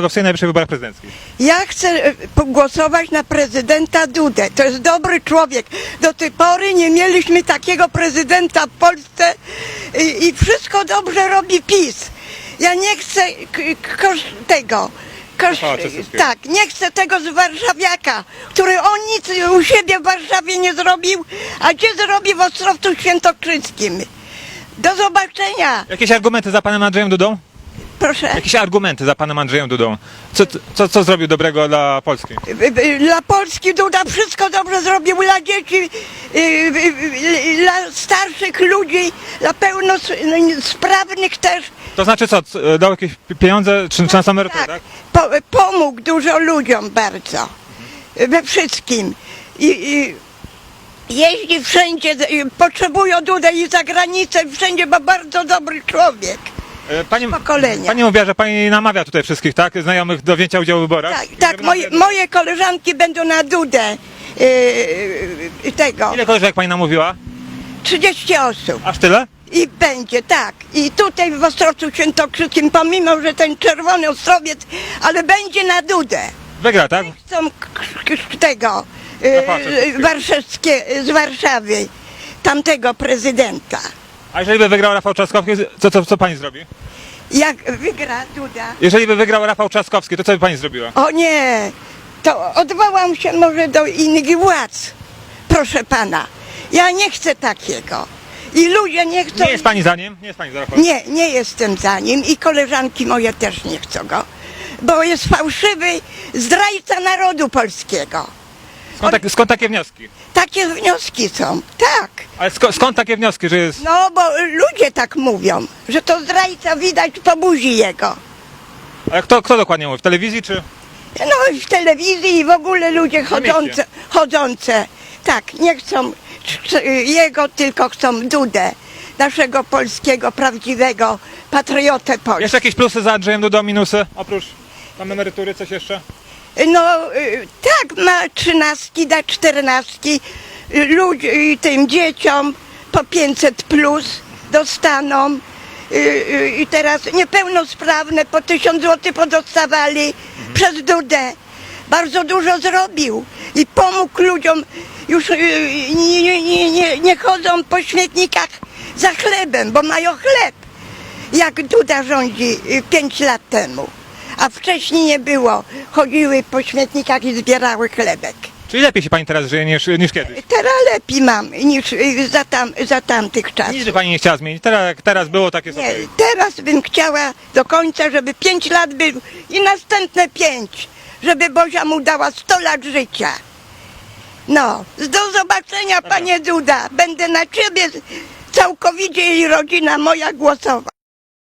w sobie najwyższych wyborach prezydenckich? Ja chcę e, głosować na prezydenta Dudę. To jest dobry człowiek. Do tej pory nie mieliśmy takiego prezydenta w Polsce i, i wszystko dobrze robi PiS. Ja nie chcę tego. Kosz, tak, nie chcę tego z warszawiaka, który on nic u siebie w Warszawie nie zrobił, a gdzie zrobi w Ostrowcu Świętokrzyskim. Do zobaczenia. Jakieś argumenty za panem Andrzejem Dudą? Proszę. Jakieś argumenty za panem Andrzejem Dudą? Co, co, co zrobił dobrego dla Polski? Dla Polski Duda wszystko dobrze zrobił dla dzieci, y, y, y, dla starszych ludzi, dla pełnosprawnych też. To znaczy co, c- dał jakieś pi- pieniądze czy, czy na emeryturę, tak? po, pomógł dużo ludziom bardzo, we wszystkim. I, i jeździ wszędzie, y, potrzebują Dudę i za granicę, wszędzie, bo bardzo dobry człowiek. E, Pani, pokolenia. pani mówiła, że pani namawia tutaj wszystkich, tak? Znajomych do wzięcia udziału w wyborach? Tak, tak moje, moje koleżanki będą na Dudę y, y, tego, Ile koleżanek pani namówiła? 30 osób. Aż tyle? I będzie, tak. I tutaj w Ostrowcu Świętokrzyskim, pomimo, że ten czerwony Ostrowiec, ale będzie na Dudę. Wygra, tak? Chcą tego, y, warszawskie, z Warszawy, tamtego prezydenta. A jeżeli by wygrał Rafał Trzaskowski, co, co, co pani zrobi? Jak wygra Duda? Jeżeli by wygrał Rafał Trzaskowski, to co by pani zrobiła? O nie, to odwołam się może do innych władz. Proszę pana, ja nie chcę takiego. I ludzie nie chcą... Nie jest pani za nim? Nie jest pani za Rafałem? Nie, nie jestem za nim i koleżanki moje też nie chcą go, bo jest fałszywy zdrajca narodu polskiego. Skąd, tak, skąd takie wnioski? Takie wnioski są, tak. Ale sko, skąd takie wnioski, że jest... No, bo ludzie tak mówią, że to zdrajca widać po buzi jego. Ale kto, kto dokładnie mówi? W telewizji czy... No i w telewizji i w ogóle ludzie chodzące, chodzące, tak, nie chcą ch- jego, tylko chcą Dudę, naszego polskiego, prawdziwego patriotę Polski. Jeszcze jakieś plusy za Andrzejem Dudą, minusy? Oprócz tam emerytury, coś jeszcze? No y, tak, ma trzynastki, da czternastki, y, ludzi, tym dzieciom po 500 plus dostaną y, y, i teraz niepełnosprawne po 1000 zł podostawali przez Dudę. Bardzo dużo zrobił i pomógł ludziom, już y, nie, nie, nie, nie, nie chodzą po śmietnikach za chlebem, bo mają chleb jak Duda rządzi 5 lat temu. A wcześniej nie było. Chodziły po śmietnikach i zbierały chlebek. Czyli lepiej się pani teraz żyje niż, niż kiedyś? Teraz lepiej mam niż y, za, tam, za tamtych czasów. Nic by pani nie chciała zmienić. Teraz, teraz było, tak jest Nie, okej. teraz bym chciała do końca, żeby 5 lat był i następne 5, żeby Bozia mu dała 100 lat życia. No, do zobaczenia, panie Duda. Będę na ciebie całkowicie i rodzina moja głosować.